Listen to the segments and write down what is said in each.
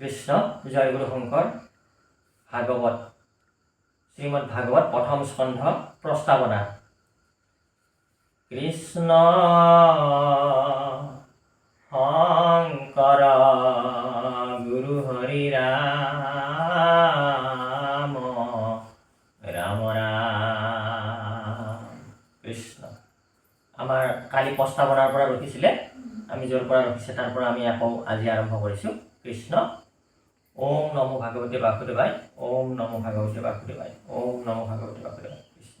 কৃষ্ণ জয়গুৰু শংকৰ ভাগৱত। শ্ৰীমদ ভাগৱত প্ৰথম স্কন্ধ, প্ৰস্তাৱনা। কৃষ্ণ শংকৰ গুৰু হৰি ৰাম ৰাম ৰাম। কৃষ্ণ। আমাৰ কালি প্ৰস্তাৱনাৰ পৰা ৰখিছিলে। আমি য'ৰ পৰা ৰখিছে, তাৰ পৰা আমি আকৌ আজি আৰম্ভ কৰিছোঁ। কৃষ্ণ ওম নম ভাগৱতী বাসুদেৱাই ওম নম ভাগৱতী বাসুদেৱাই ওম নম ভাগৱতী বাসুদেৱাই কৃষ্ণ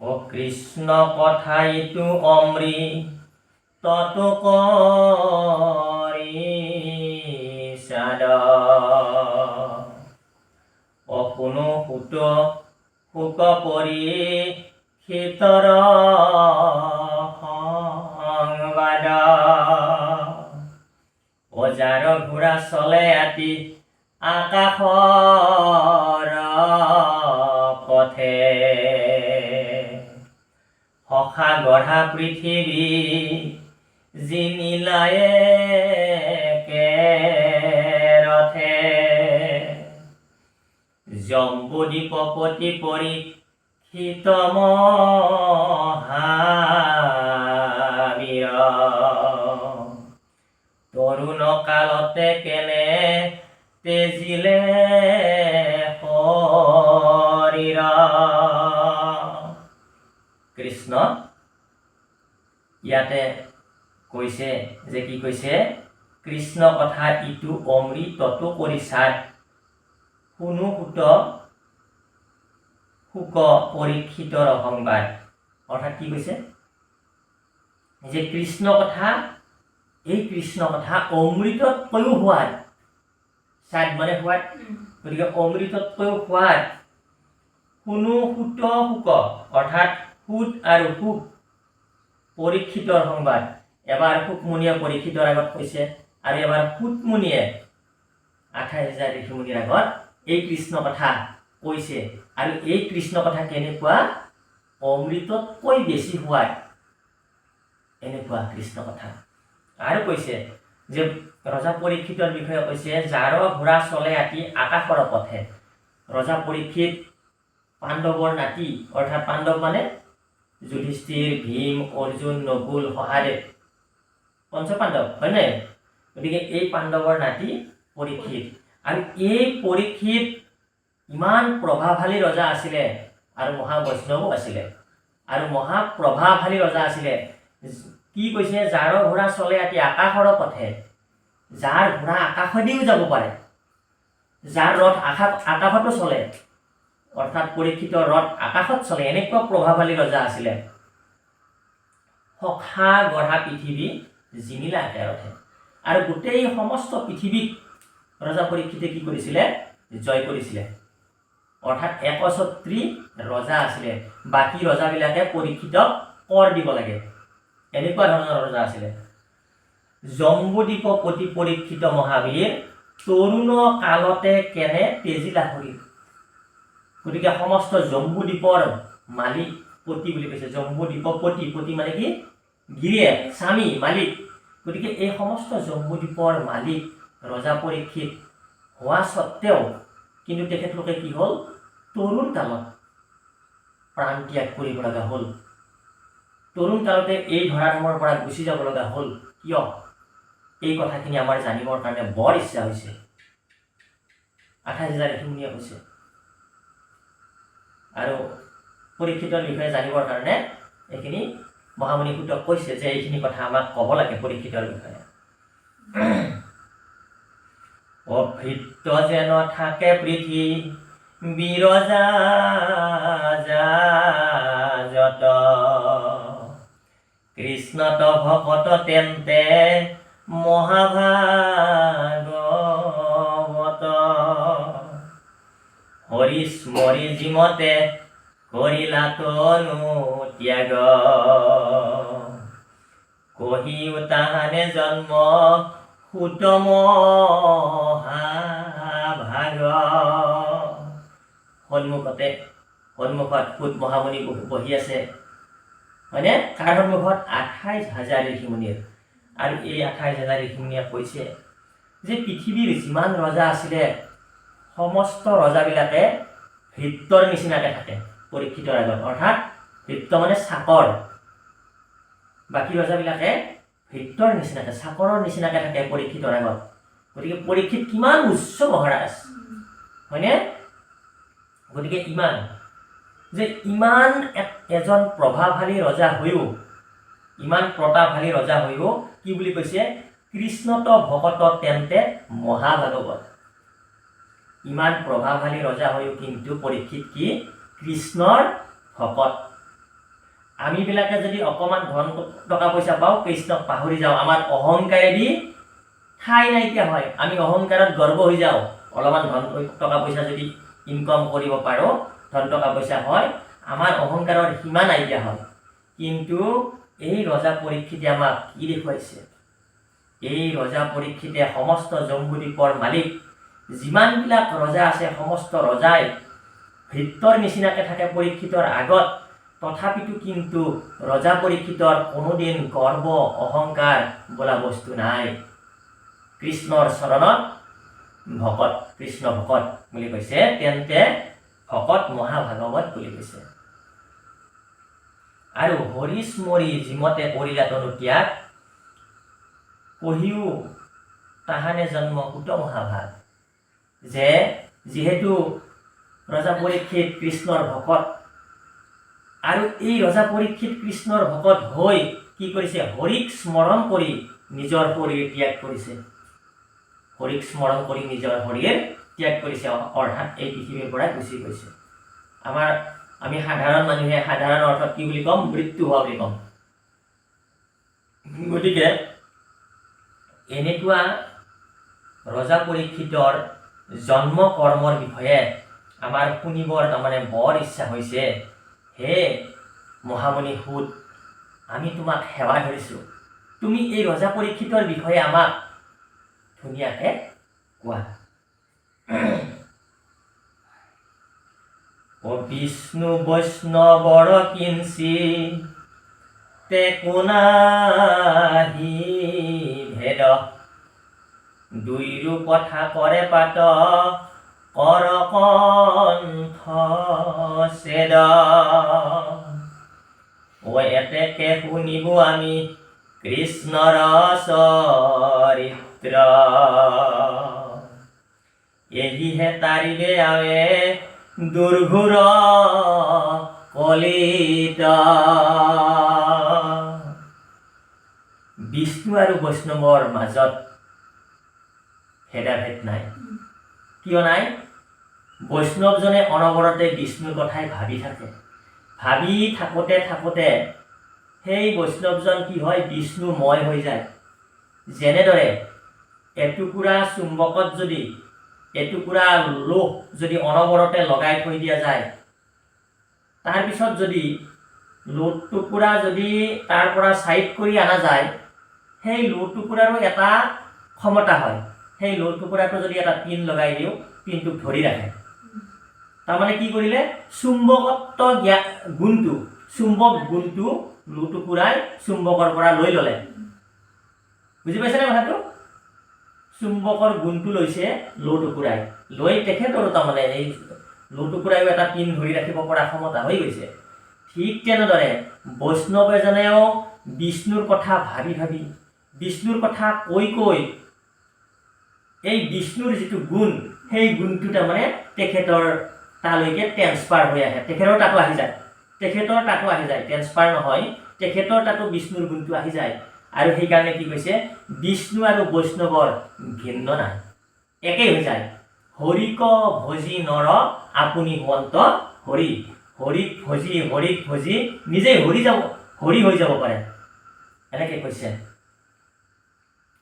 ও কৃষ্ণ কথা ইটো অমৃ ততো কৰি চাদ অকুনো সুত শোক পৰি শীতৰ সংবাদ বজাৰ ঘোঁৰা চলে আতি আকাশৰ পথে। সখা গঢ়া পৃথিৱী যি নীলায়ে ৰথে। পতি পৰীক্ষিত মহাবীৰ। তৰুণ কালতে কেনে তেজিলে শৰীৰ কৃষ্ণ ইয়াতে কৈছে যে কি কৈছে, কৃষ্ণ কথা ইটো অমৃততো কৰি চাত শুনো সুত শোক পৰীক্ষিতৰ সংবাদ। অৰ্থাৎ কি কৈছে? যে কৃষ্ণ কথা এই কৃষ্ণ কথা অমৃততকৈও সোৱাদ চাদ মানে সোৱাদ গতিকে অমৃততকৈও সোৱাদ শুনো সুত শোক অৰ্থাৎ সুত আৰু সুখ পৰীক্ষিতৰ সংবাদ। এবাৰ সুকমুনিয়ে পৰীক্ষিতৰ আগত কৈছে আৰু এবাৰ সুতমুনিয়ে আঠাইছ হাজাৰ ঋষিমুনিৰ আগত এই কৃষ্ণ কথা কৈছে। আৰু এই কৃষ্ণ কথা কেনেকুৱা? অমৃততকৈ বেছি সোৱাদ এনেকুৱা কৃষ্ণ কথা। আৰু কৈছে যে ৰজা পৰীক্ষিতৰ বিষয়ে কৈছে, যাৰ ঘোঁৰা চলে আতি আকাশৰ পথে। ৰজা পৰীক্ষিত পাণ্ডৱৰ নাতি, অৰ্থাৎ পাণ্ডৱ মানে যুধিষ্ঠিৰ, ভীম, অৰ্জুন, নকুল সহাদেৱ পঞ্চপাণ্ডৱ হয় নাই? গতিকে এই পাণ্ডৱৰ নাতি পৰীক্ষিত। আৰু এই পৰীক্ষিত ইমান প্ৰভাৱশালী ৰজা আছিলে আৰু মহাবৈষ্ণৱো আছিলে। আৰু মহাপ্ৰভাৱশালী ৰজা আছিলে। কি কৈছে? যাৰ ঘোঁৰা চলে আতি আকাশৰ পথে, যাৰ ঘোঁৰা আকাশেদিও যাব পাৰে, যাৰ ৰথ আকাশ আকাশতো চলে, অৰ্থাৎ পৰীক্ষিতৰ ৰথ আকাশত চলে, এনেকুৱা প্ৰভাৱশালী ৰজা আছিলে। সখা গঢ়া পৃথিৱী জিনিলা একেৰথে আৰু গোটেই সমস্ত পৃথিৱীক ৰজা পৰীক্ষিতে কি কৰিছিলে? জয় কৰিছিলে। অৰ্থাৎ একছত্ৰী ৰজা আছিলে। বাকী ৰজাবিলাকে পৰীক্ষিতক কৰ দিব লাগে। এনেকুৱা ধৰণৰ ৰজা আছিলে। জম্বুদ্বীপ প্ৰতি পৰীক্ষিত মহাবীৰ তৰুণ কালতে কেনে তেজিলা শৰীৰ গতিকে সমস্ত জম্বুদ্বীপৰ মালিক পতি বুলি কৈছে। জম্বুদ্বীপ পতি পতি মানে কি? গিৰিয়েক, স্বামী, মালিক। গতিকে এই সমস্ত জম্বুদ্বীপৰ মালিক ৰজা পৰীক্ষিত হোৱা স্বত্বেও কিন্তু তেখেতলোকে কি হ'ল? তৰুণ কালত প্ৰাণ ত্যাগ কৰিব লগা হ'ল। তৰুণ কালতে এই ধৰাধামৰ পৰা গুচি যাব লগা হ'ল। কিয়? এই কথাখিনি আমাৰ জানিবৰ কাৰণে বৰ ইচ্ছা হৈছে। আঠাইছ হাজাৰ এশিমুনীয়া কৈছে। আৰু পৰীক্ষিতৰ বিষয়ে জানিবৰ কাৰণে এইখিনি মহামুনি সূতক কৈছে যে এইখিনি কথা আমাক ক'ব লাগে পৰীক্ষিতৰ বিষয়ে। অভৃত্য যেন থাকে পৃথি, বিৰজা যত কৃষ্ণত ভকত তেন্তে মহাভাগৱত হৰি স্মৰি জিমতে কৰিলা তনু ত্যাগ। কহিও তাহানে জন্ম সুতম ভাগ সন্মুখতে, সন্মুখত সুত মহামুনি বহি বহি আছে। হয়নে? কাৰ সন্মুখত আঠাইছ হাজাৰ ঋষিমুনিৰ। আৰু এই আঠাইছ হাজাৰ ঋষিমুনিয়ে কৈছে যে পৃথিৱীৰ যিমান ৰজা আছিলে, সমস্ত ৰজাবিলাকে ভৃত্যৰ নিচিনাকে থাকে পৰীক্ষিতৰ আগত অৰ্থাৎ ভৃত্য মানে চাকৰ। বাকী ৰজাবিলাকে ভৃত্যৰ নিচিনাকে, চাকৰৰ নিচিনাকে থাকে পৰীক্ষিতৰ আগত গতিকে পৰীক্ষিত কিমান উচ্চ মহাৰাজ? হয়নে? গতিকে ইমান। যে ইমান এজন প্ৰভাৱশালী ৰজা হৈও ইমান প্ৰতাপশালী ৰজা হৈও কি বুলি কৈছে? কৃষ্ণত ভকত তেন্তে মহাভাগৱত। ইমান প্ৰভাৱশালী ৰজা হৈও কিন্তু পৰীক্ষিত কি? কৃষ্ণৰ ভকত। আমিবিলাকে যদি অকণমান ধন টকা পইচা পাওঁ কৃষ্ণক পাহৰি যাওঁ। আমাৰ অহংকাৰেদি ঠাই নাইকিয়া হয়। আমি অহংকাৰত গৰ্ব হৈ যাওঁ। অলপমান ধন টকা পইচা যদি ইনকাম কৰিব পাৰোঁ ধন টকা পইচা হয়, আমাৰ অহংকাৰৰ সীমা নাইকিয়া হয়। কিন্তু এই ৰজা পৰীক্ষিতে আমাক কি দেখুৱাইছে? এই ৰজা পৰীক্ষিতে সমস্ত জম্বুদ্বীপৰ মালিক, যিমানবিলাক ৰজা আছে, সমস্ত ৰজাই ভৃত্যৰ নিচিনাকে থাকে পৰীক্ষিতৰ আগত। তথাপিতো কিন্তু ৰজা পৰীক্ষিতৰ কোনোদিন গৰ্ব, অহংকাৰ বোলা বস্তু নাই। কৃষ্ণৰ চৰণত ভকত, কৃষ্ণ ভকত বুলি কৈছে, তেন্তে ভকত মহাভাগৱত বুলি কৈছে। আৰু হৰিচ মৰি জিমতে কৰিলা তনু ত্যাগ কহিও তাহানে জন্ম কুট মহাভাগ। যে যিহেতু ৰজা পৰীক্ষিত কৃষ্ণৰ ভকত আৰু এই ৰজা পৰীক্ষিত কৃষ্ণৰ ভকত হৈ কি কৰিছে? হৰিক স্মৰণ কৰি নিজৰ শৰীৰ ত্যাগ কৰিছে। হৰিক স্মৰণ কৰি নিজৰ শৰীৰ ত্যাগ কৰিছে, অৰ্থাৎ এই পৃথিৱীৰ পৰা গুচি গৈছে। আমাৰ, আমি সাধাৰণ মানুহে, সাধাৰণ অৰ্থত কি বুলি ক'ম? মৃত্যু হোৱা বুলি ক'ম। গতিকে, এনেকুৱা ৰজা পৰীক্ষিতৰ জন্ম কৰ্মৰ বিষয়ে আমাৰ শুনিবৰ তাৰমানে বৰ ইচ্ছা হৈছে, হে মহামণি সুত, আমি তোমাক সেৱা ধৰিছোঁ। তুমি এই ৰজা পৰীক্ষিতৰ বিষয়ে আমাক ধুনীয়াকে কোৱা। বিষ্ণু বৈষ্ণৱৰ কিঞ্চি তে কোনাহি ভেদ। দুইৰো কথা কৰে পাত কৰ কণ্ঠ ছেদ ও এতেকে শুনিব আমি কৃষ্ণৰ চৰিত্ৰ এহিহে তাৰিলে আৱে দুৰ্ঘুৰ কলিত। বিষ্ণু আৰু বৈষ্ণৱৰ মাজত ভেদাভেদ নাই। কিয় নাই? বৈষ্ণৱজনে অনবৰতে বিষ্ণুৰ কথাই ভাবি থাকে। ভাবি থাকোঁতে থাকোঁতে সেই বৈষ্ণৱজন কি হয়? বিষ্ণুময় হৈ যায়। যেনেদৰে এটুকুৰা চুম্বকত যদি এটুকুৰা লোহ যদি অনবৰতে লগাই থৈ দিয়া যায় তাৰপিছত যদি লোহ টুকুৰা যদি তাৰ পৰা ছাইড কৰি অনা যায়, সেই লোহ টুকুৰাৰো এটা ক্ষমতা হয়। সেই লোহ টুকুৰাটো যদি এটা পিন লগাই দিওঁ পিনটোক ধৰি ৰাখে। তাৰমানে কি কৰিলে? চুম্বকত্ব জ্ঞা গুণটো, চুম্বক গুণটো লো টুকুৰাই চুম্বকৰ পৰা লৈ ল'লে। বুজি পাইছেনে কথাটো? চুম্বকৰ গুণটো লৈছে লো টুকুৰাই। লৈ তেখেতৰো তাৰমানে এই লো টুকুৰাইও এটা পিন ধৰি ৰাখিব পৰা ক্ষমতা হৈ গৈছে। ঠিক তেনেদৰে বৈষ্ণৱ এজনেও বিষ্ণুৰ কথা ভাবি ভাবি, বিষ্ণুৰ কথা কৈ কৈ এই বিষ্ণুৰ যিটো গুণ, সেই গুণটো তাৰমানে তেখেতৰ তালৈকে ট্ৰেন্সফাৰ হৈ আহে। তেখেতৰ তাতো আহি যায়। তেখেতৰ তাতো আহি যায়। ট্ৰেন্সফাৰ নহয়, তেখেতৰ তাতো বিষ্ণুৰ গুণটো আহি যায়। আৰু সেইকাৰণে কি কৈছে, বিষ্ণু আৰু বৈষ্ণৱৰ ভিন্ন নাই। একেই হৈ যায়। হৰিক ভজি নৰ, আপুনি হোৱন্ত হৰি। হৰিক ভজি হৰিক ভজি নিজেই হৰি যাব, হৰি হৈ যাব পাৰে। এনেকৈ কৈছে।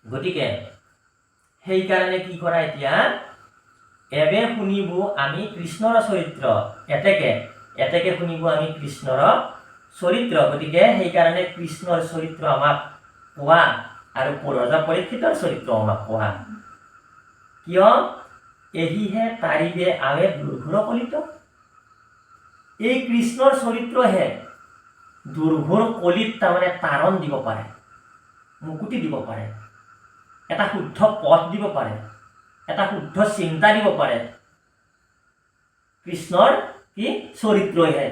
গতিকে, সেইকাৰণে কি কৰা এতিয়া, এবে শুনিব আমি কৃষ্ণৰ চৰিত্ৰ, এতেকে এতেকে শুনিব আমি কৃষ্ণৰ চৰিত্ৰ। গতিকে সেইকাৰণে কৃষ্ণৰ চৰিত্ৰ আমাক কোৱা আৰু ৰজা পৰীক্ষিতৰ চৰিত্ৰ আমাক কোৱা কিয়? এহিহে তাৰিবে আৱে দুৰ্ঘুৰ কলিত। এই কৃষ্ণৰ চৰিত্ৰহে দুৰ্ঘুৰ কলিত তাৰমানে তাৰণ দিব পাৰে, মুকুতি দিব পাৰে, এটা শুদ্ধ পথ দিব পাৰে, এটা শুদ্ধ চিন্তা দিব পাৰে। কৃষ্ণৰ কি? চৰিত্ৰইহে।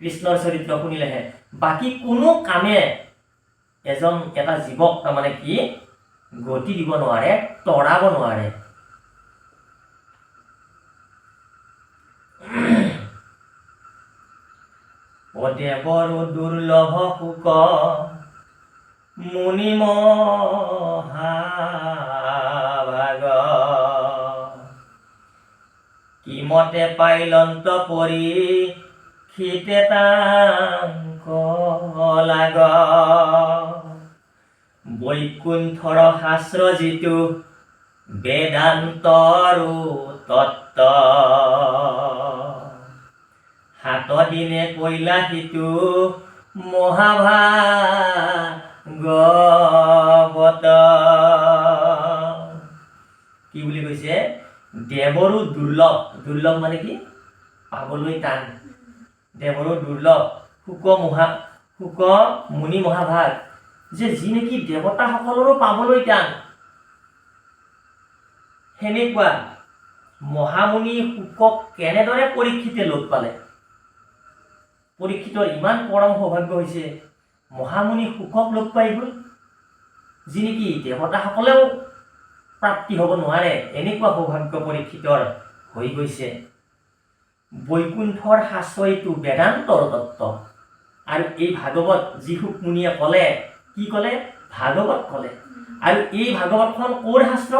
কৃষ্ণৰ চৰিত্ৰ শুনিলেহে। বাকী কোনো কামে এজন এটা জীৱক তাৰমানে কি? গতি দিব নোৱাৰে, তৰাব নোৱাৰে। পদে দুৰ্লভ সুখ, মুনি মহাভাগ। কিমতে পাইলন্ত পৰি খিতে তাংক লাগ বৈকুণ্ঠৰ শাস্ত্ৰ যিটো বেদান্তৰো তত্ত্ব। হাত দিনে কৈলা সিটো মহাভাগৱত। কি বুলি কৈছে? দেৱৰো দুৰ্লভ। দুৰ্লভ মানে কি? পাবলৈ টান। দেৱৰো দুৰ্লভ। শুক মহা শুক মুনি মহাভাগ যে যি নেকি দেৱতাসকলৰো পাবলৈ টান। সেনেকুৱা মহামুনি শুকক কেনেদৰে পৰীক্ষিতে লগ পালে? পৰীক্ষিতৰ ইমান পৰম সৌভাগ্য হৈছে, মহামুনি সুখক লগ পাই গ'ল। যি নেকি দেৱতাসকলেও প্ৰাপ্তি হ'ব নোৱাৰে, এনেকুৱা সৌভাগ্য পৰীক্ষিতৰ হৈ গৈছে। বৈকুণ্ঠৰ শাস্ত্ৰইটো বেদান্তৰ তত্ত্ব। আৰু এই ভাগৱত যি মুনিয়ে ক'লে, কি ক'লে? ভাগৱত ক'লে। আৰু এই ভাগৱতখন ক'ৰ শাস্ত্ৰ?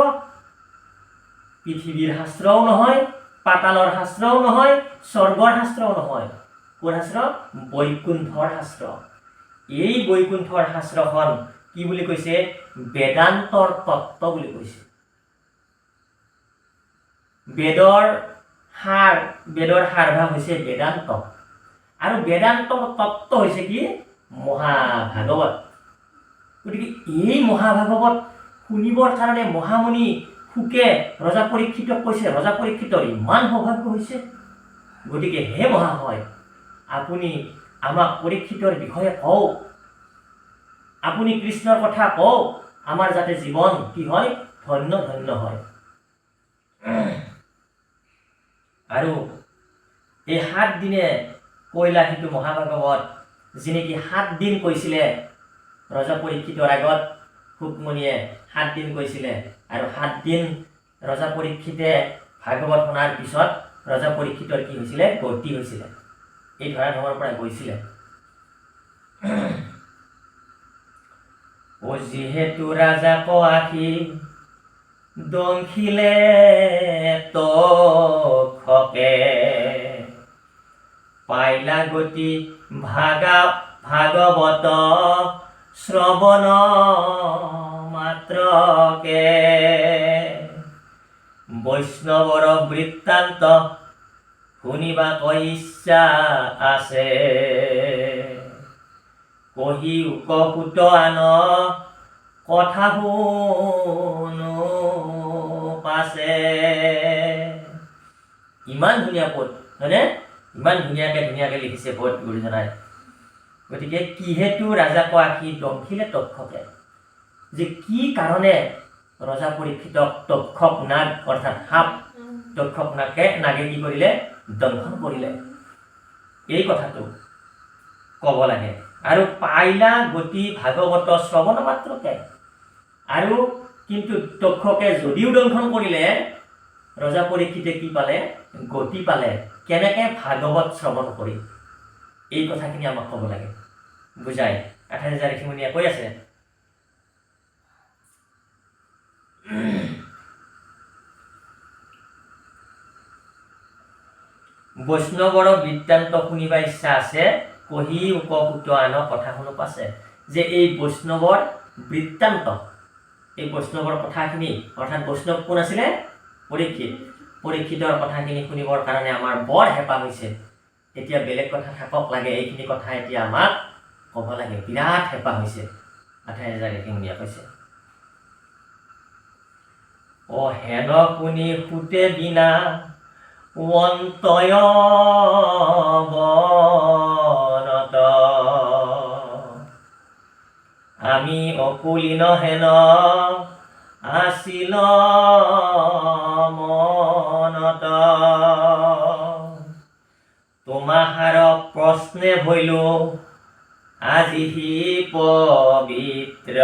পৃথিৱীৰ শাস্ত্ৰও নহয়, পাতালৰ শাস্ত্ৰও নহয়, স্বৰ্গৰ শাস্ত্ৰও নহয়। কোন শাস্ত্ৰ? বৈকুণ্ঠৰ শাস্ত্ৰ। এই বৈকুণ্ঠৰ শাস্ত্ৰখন কি বুলি কৈছে? বেদান্তৰ তত্ত্ব বুলি কৈছে। বেদৰ সাৰ, বেদৰ সাৰভাগ হৈছে বেদান্ত। আৰু বেদান্তৰ তত্ত্ব হৈছে কি? মহাভাগৱত। গতিকে এই মহাভাগৱত শুনিবৰ কাৰণে মহামুনি সুকে ৰজা পৰীক্ষিতক কৈছে, ৰজা পৰীক্ষিতৰ ইমান সৌভাগ্য হৈছে। গতিকে হে মহাশয়, আপুনি আমাক পৰীক্ষিতৰ বিষয়ে কওক। আপুনি কৃষ্ণৰ কথা কওক। আমাৰ যাতে জীৱন কি হয়? ধন্য ধন্য হয়। আৰু এই সাত দিনে কৈলা সিটো মহাভাগৱত যি নেকি সাত দিন কৈছিলে, ৰজা পৰীক্ষিতৰ আগত, সুকমণিয়ে সাত দিন কৈছিলে। আৰু সাত দিন ৰজা পৰীক্ষিতে ভাগৱত শুনাৰ পিছত ৰজা পৰীক্ষিতৰ কি হৈছিলে? গতি হৈছিলে। এই ধৰাধামৰ পৰা গৈছিলে। ও যিহেতু ৰাজাক আশী দংখিলে তখকে পাইলা গতি ভাগা ভাগৱত শ্ৰৱণ মাত্ৰকে বৈষ্ণৱৰ বৃত্তান্ত শুনিবা ইচ্ছা আছে। কহি উপসুত আন, কথা শুনো পাছে। ইমান ধুনীয়া পদ হয়নে? ইমান ধুনীয়াকে ধুনীয়াকে লিখিছে পদ গুৰুজনাই। গতিকে কিহেতু ৰাজাক আশী দংখিলে তক্ষকে যে কি কাৰণে ৰজা পৰীক্ষিতক তক্ষক নাগ, অৰ্থাৎ সাপ তক্ষক নাকে নাগে কি কৰিলে? দংশন কৰিলে। এই কথাটো ক'ব লাগে। আৰু পাইলা গতি ভাগৱত শ্ৰৱণ মাত্ৰকে। আৰু কিন্তু তক্ষকে যদিও দংশন কৰিলে, ৰজা পৰীক্ষিতে কি পালে? গতি পালে। কেনেকে ভাগৱত শ্ৰৱণ কৰি এই কথাখিনি আমাক ক'ব লাগে। বুজাই, আঠাইছ হাজাৰ ঋষিমুনিয়ে কৈ আছে। বৈষ্ণৱৰ বৃত্তান্ত শুনিবা ইচ্ছা আছে কহি উপসূত আন কথা শুনো পাছে, যে এই বৈষ্ণৱৰ বৃত্তান্ত, এই বৈষ্ণৱৰ কথাখিনি, অৰ্থাৎ বৈষ্ণৱ কোন আছিলে? পৰীক্ষিত। পৰীক্ষিতৰ কথাখিনি শুনিবৰ কাৰণে আমাৰ বৰ হেঁপাহ হৈছে। এতিয়া বেলেগ কথা থাকক লাগে, এইখিনি কথা এতিয়া আমাক ক'ব লাগে। বিৰাট হেঁপাহ হৈছে। আঠাইছ হাজাৰ ঋষিমুনিয়ে কৈছে। অ, হেন শুনি সুতে বিনা অন্তয় আমি অকুলীন হেন আছিল মনত তোমাহাৰ প্ৰশ্নে ভৈল আজি হি পবিত্ৰ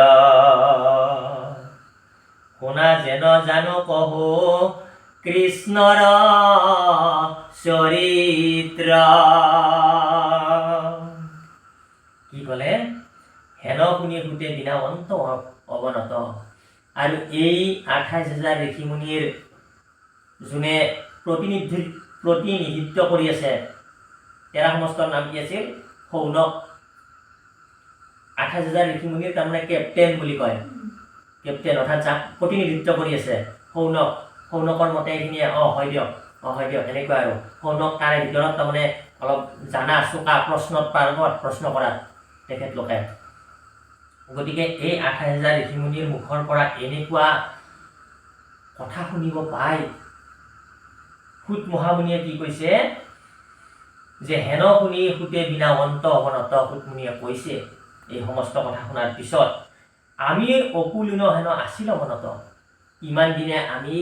শুনা যেন জানো কহো, কৃষ্ণৰ চৰিত্ৰ। কি ক'লে? হেন শুনি সুতে বিনা অন্ত অৱনত। আৰু এই আঠাইছ হাজাৰ ঋষিমুনিৰ যোনে প্ৰতিনিধি প্ৰতিনিধিত্ব কৰি আছে। তেৰা সমষ্টৰ নাম কি আছিল? সৌনক। আঠাইছ হাজাৰ ঋষিমুনিৰ তাৰমানে কেপ্টেইন বুলি কয়। কেপ্টেইন, অৰ্থাৎ যাক প্ৰতিনিধিত্ব কৰি আছে। সৌনক। সৌনকৰ মতে এইখিনিয়ে, অঁ, হয় দিয়ক, অঁ, হয় দিয়ক, এনেকুৱা আৰু। সৌনক তাৰে ভিতৰত তাৰমানে অলপ জানা, চোকা প্ৰশ্নত পাৰ্গত প্ৰশ্ন কৰাত তেখেতলোকে। গতিকে এই আঠাইছ হাজাৰ ঋষিমুনিৰ মুখৰ পৰা এনেকুৱা কথা শুনিব পাই সুত মহামুনিয়ে কি কৈছে? যে হেন শুনি সুতে বিনা অন্ত অৱনত সুতমুনিয়ে কৈছে। এই সমস্ত কথা শুনাৰ পিছত আমি অকুলীন হেন আছিল অৱনত ইমান দিনে আমি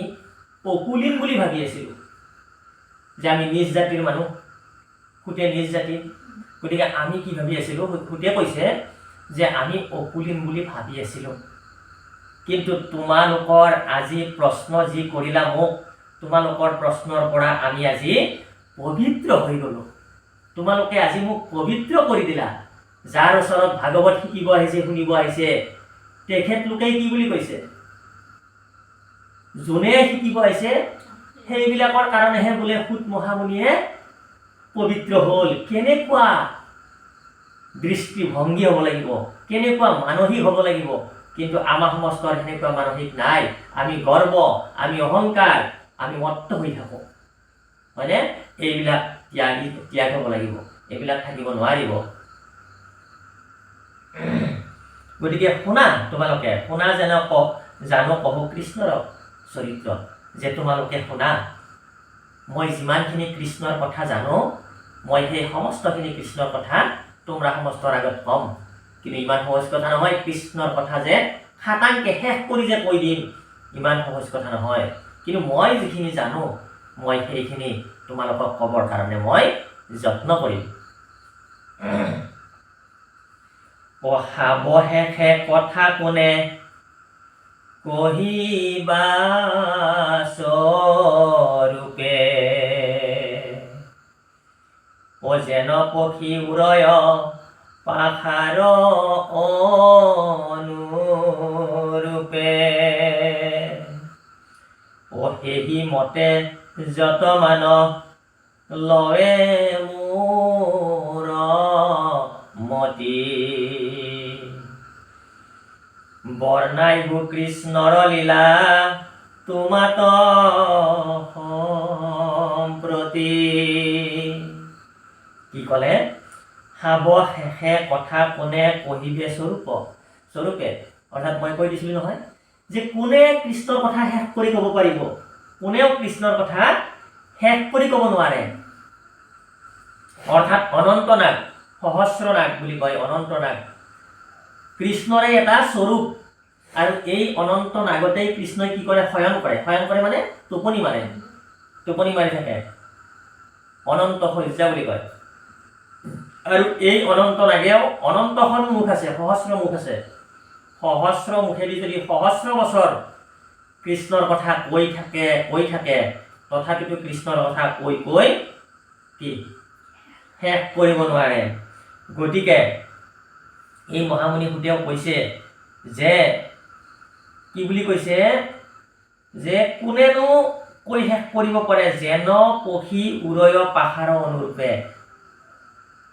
অকুলীন বুলি ভাবি আছিলোঁ যে আমি নিজ জাতিৰ মানুহ, সুতে নিজ জাতি। গতিকে আমি কি ভাবি আছিলোঁ? সুতে কৈছে যে আমি অকুলীন বুলি ভাবি আছিলোঁ। কিন্তু তোমালোকৰ আজি প্ৰশ্ন যি কৰিলা মোক তোমালোকৰ প্ৰশ্নৰ পৰা আমি আজি পবিত্ৰ হৈ গ'লোঁ। তোমালোকে আজি মোক পবিত্ৰ কৰি দিলা। যাৰ ওচৰত ভাগৱত শিকিব আহিছে, শুনিব আহিছে তেখেতলোকে কি বুলি কৈছে? যোনে শিকিব আহিছে, সেইবিলাকৰ কাৰণেহে বোলে সুত মহামুনিয়ে পবিত্ৰ হ'ল। কেনেকুৱা দৃষ্টিভংগী হ'ব লাগিব? কেনেকুৱা মানসিক হ'ব লাগিব? কিন্তু আমাৰ সমস্তৰ সেনেকুৱা মানসিক নাই। আমি গৰ্ব, আমি অহংকাৰ আমি মত্ত হৈ থাকোঁ। হয়নে? এইবিলাক ত্যাগি ত্যাগ হ'ব লাগিব। এইবিলাক থাকিব নোৱাৰিব। গতিকে শুনা তোমালোকে, শুনা যেন ক, জানো কহো কৃষ্ণৰ চৰিত্ৰ, যে তোমালোকে শুনা। মই যিমানখিনি কৃষ্ণৰ কথা জানো, মই সেই সমস্তখিনি কৃষ্ণৰ কথা তোমৰা সমস্তৰ আগত ক'ম। কিন্তু ইমান সহজ কথা নহয়, কৃষ্ণৰ কথা যে খাটাংকে শেষ কৰি যে কৈ দিম, ইমান সহজ কথা নহয়। কিন্তু মই যিখিনি জানো মই সেইখিনি তোমালোকক ক'বৰ কাৰণে মই যত্ন কৰিম। অহাবশেষে কথা কোনে কহিবা স্বৰূপে? যেন পক্ষী উৰয় পাখাৰ অনুৰূপে। ও সেহি মতে যত মান লয়ে মোৰ মতি। বৰ্ণাইবু কৃষ্ণৰ লীলা তোমাত সম্প্ৰতি। কি ক'লে? সাব শেষে কথা কোনে কহিবে স্বৰূপ? স্বৰূপে। অৰ্থাৎ মই কৈ দিছিলোঁ নহয়। যে কোনে কৃষ্ণৰ কথা শেষ কৰি ক'ব পাৰিব? কোনেও কৃষ্ণৰ কথা শেষ কৰি ক'ব নোৱাৰে। অৰ্থাৎ অনন্ত নাগ, সহস্ৰ নাগ বুলি কয় অনন্ত নাগ। কৃষ্ণৰে এটা স্বৰূপ আৰু এই অনন্ত নাগতেই কৃষ্ণই কি কৰে? শয়ন কৰে। শয়ন কৰে মানে টোপনি মাৰে। টোপনি মাৰি থাকে। অনন্ত শয্যা বুলি কয়। আৰু এই অনন্ত নাগেও অনন্তখন মুখ আছে, সহস্ৰ মুখ আছে। সহস্ৰ মুখেদি যদি সহস্ৰ বছৰ কৃষ্ণৰ কথা কৈ থাকে কৈ থাকে, তথাপিতো কৃষ্ণৰ কথা কৈ কৈ কি শেষ কৰিব নোৱাৰে। গতিকে এই মহামুনি কৈছে যে, কি বুলি কৈছে? যে কোনেনো কৈ শেষ কৰিব পাৰে? যেন পক্ষী উৰয় পাহাৰ অনুৰূপে।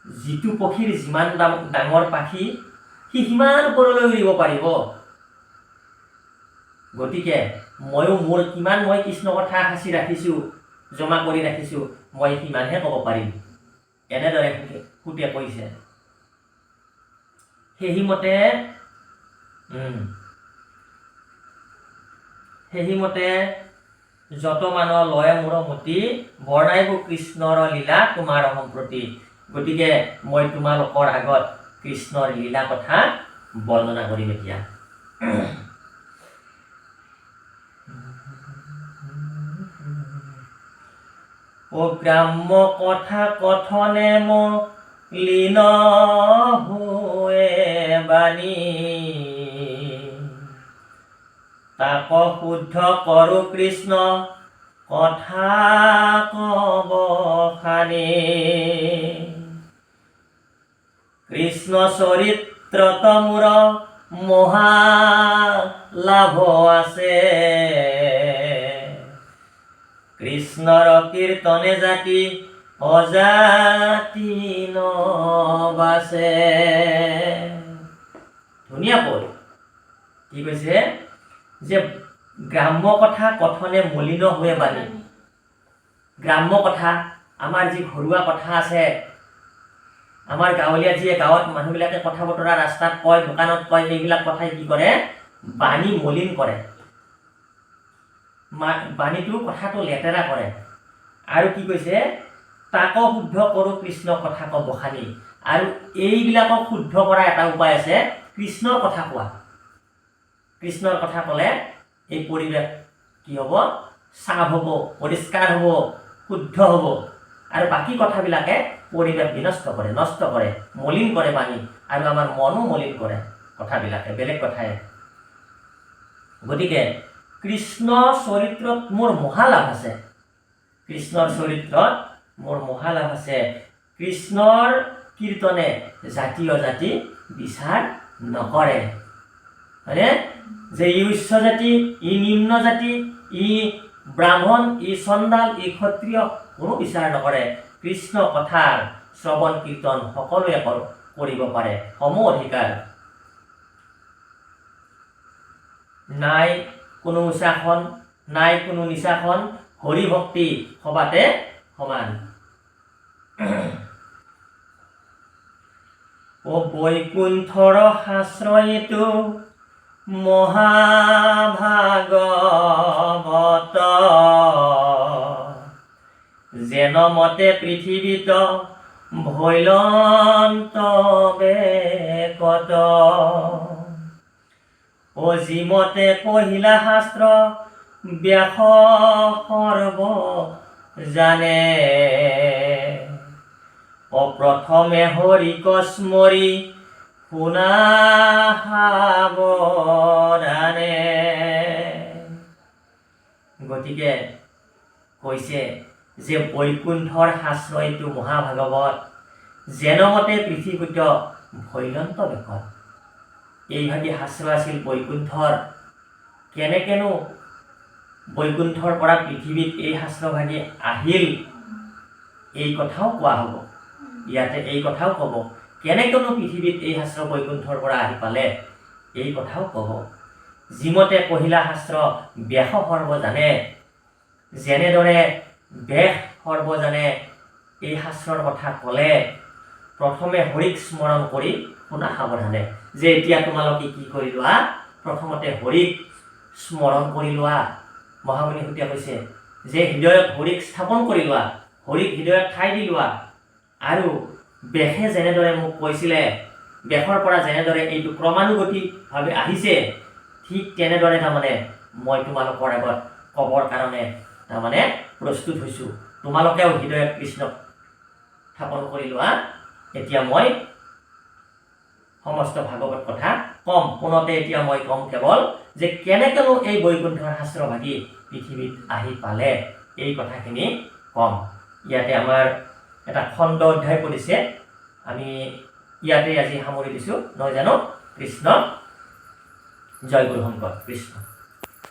যিটো পক্ষীৰ যিমান ডাঙ- ডাঙৰ পাখি সি সিমান ওপৰলৈ উৰিব পাৰিব। গতিকে ময়ো মোৰ কিমান মই কৃষ্ণ কথা সাঁচি ৰাখিছোঁ জমা কৰি ৰাখিছোঁ মই সিমানহে ক'ব পাৰিম। এনেদৰে সুতে কৈছে। সেইমতে সেইমতে যত মান লয় মোৰ মতি বৰ্ণাইব কৃষ্ণৰ লীলা তোমাৰ সম্প্ৰতি। গতিকে মই তোমালোকৰ আগত কৃষ্ণৰ লীলা কথা বৰ্ণনা কৰিম এতিয়া ও গ্ৰাম্য কথা কথনে লীন হৈ বাণী। তাক শুদ্ধ কৰো কৃষ্ণ, কথা কব খানি। কৃষ্ণ চৰিত্ৰত মোৰ মহা লাভ আছে। কৃষ্ণৰ কীৰ্তনে জাতি অজাতি নবাছে। ধুনীয়া পদ। কি কৈছে? যে গ্ৰাম্য কথা কথনে মলিন হৈ বাণী গ্ৰাম্য কথা, আমাৰ যি ঘৰুৱা কথা আছে আমাৰ গাঁৱলীয়া যিয়ে গাঁৱত মানুহবিলাকে কথা বতৰা, ৰাস্তাত কয়, দোকানত কয় এইবিলাক কথাই কি কৰে? বাণী মলিন কৰে। বাণীটো কথাটো লেতেৰা কৰে। আৰু কি কৈছে? তাকো শুদ্ধ কৰোঁ কৃষ্ণ কথা কব খানি আৰু এইবিলাকক শুদ্ধ কৰা এটা উপায় আছে, কৃষ্ণৰ কথা কোৱা। কৃষ্ণৰ কথা ক'লে এই পৰিৱেশ কি হ'ব? চাফ হ'ব, পৰিষ্কাৰ হ'ব, শুদ্ধ হ'ব। আৰু বাকী কথাবিলাকে পৰিৱেশ বিনষ্ট কৰে, নষ্ট কৰে, মলিন কৰে বাণী আৰু আমাৰ মনো মলিন কৰে কথাবিলাকে, বেলেগ কথাই গতিকে কৃষ্ণ চৰিত্ৰত মোৰ মহালাভ আছে। কৃষ্ণৰ চৰিত্ৰত মোৰ মহালাভ আছে। কৃষ্ণৰ কীৰ্তনে জাতি অজাতি বিচাৰ নকৰে। হয়নে? যে ই উচ্চ জাতি, ই নিম্ন জাতি, ই ব্ৰাহ্মণ ই চণ্ডাল ই ক্ষত্ৰিয় কোনো বিচাৰ নকৰে। কৃষ্ণ কথাৰ শ্ৰৱণ কীৰ্তন সকলোৱে কৰিব পাৰে। সম অধিকাৰ। নাই কোনো উচাসন নাই কোনো নিচাসন হৰি ভক্তি সবাতে সমান। ও বৈকুণ্ঠৰ সাশ্ৰয়িতো মহাভাগৱত যেন মতে পৃথিৱীত ভৈলন্ত বেকত। ও যিমতে কহিলা শাস্ত্ৰ ব্যাস সৰ্ব জানে। ও প্ৰথমে হৰিক স্মৰি সাৱধানে গতিকে কৈছে যে বৈকুণ্ঠৰ সাশ্ৰয়টো মহাভাগৱত যেনমতে পৃথিৱীত ভৈলন্ত বেকত এইভাগে শাস্ত্ৰ আছিল বৈকুণ্ঠৰ। কেনেকেনো বৈকুণ্ঠৰ পৰা পৃথিৱীত এই শাস্ত্ৰভাগি আহিল, এই কথাও কোৱা হ'ব। ইয়াতে এই কথাও ক'ব কেনেকেনো পৃথিৱীত এই শাস্ত্ৰ বৈকুণ্ঠৰ পৰা আহি পালে? এই কথাও ক'ব। যিমতে কহিলা শাস্ত্ৰ ব্যাস সৰ্ব জানে, যেনেদৰে বেশ সৰ্ব জানে, এই শাস্ত্ৰৰ কথা ক'লে। প্ৰথমে হৰিক স্মৰণ কৰি শুনা সাৱধানে, যে এতিয়া তোমালোকে কি কৰি লোৱা? প্ৰথমতে হৰিক স্মৰণ কৰি লোৱা। মহামুনি কৈছে, যে হৃদয়ত হৰিক স্থাপন কৰি লোৱা, হৰিক হৃদয়ত ঠাই দি লোৱা। আৰু বেশে যেনেদৰে মোক কৈছিলে বেশৰ পৰা যেনেদৰে এইটো ক্ৰমানুগতিকভাৱে আহিছে ঠিক তেনেদৰে তাৰমানে মই তোমালোকৰ আগত ক'বৰ কাৰণে তাৰমানে প্ৰস্তুত হৈছোঁ। তোমালোকেও হৃদয়ত কৃষ্ণক স্থাপন কৰি লোৱা এতিয়া মই সমস্ত ভাগৱত কথা কম। পোনতে এতিয়া মই কম কেৱল যে কেনেকেনো এই বৈকুণ্ঠৰ শাস্ত্ৰভাগী পৃথিৱীত আহি পালে এই কথাখিনি কম। ইয়াতে আমাৰ এটা খণ্ড অধ্যায় পৰিছে আমি ইয়াতে আজি সামৰি দিছোঁ। নহয় জানো? কৃষ্ণ। জয় গুৰু শংকৰ। কৃষ্ণ।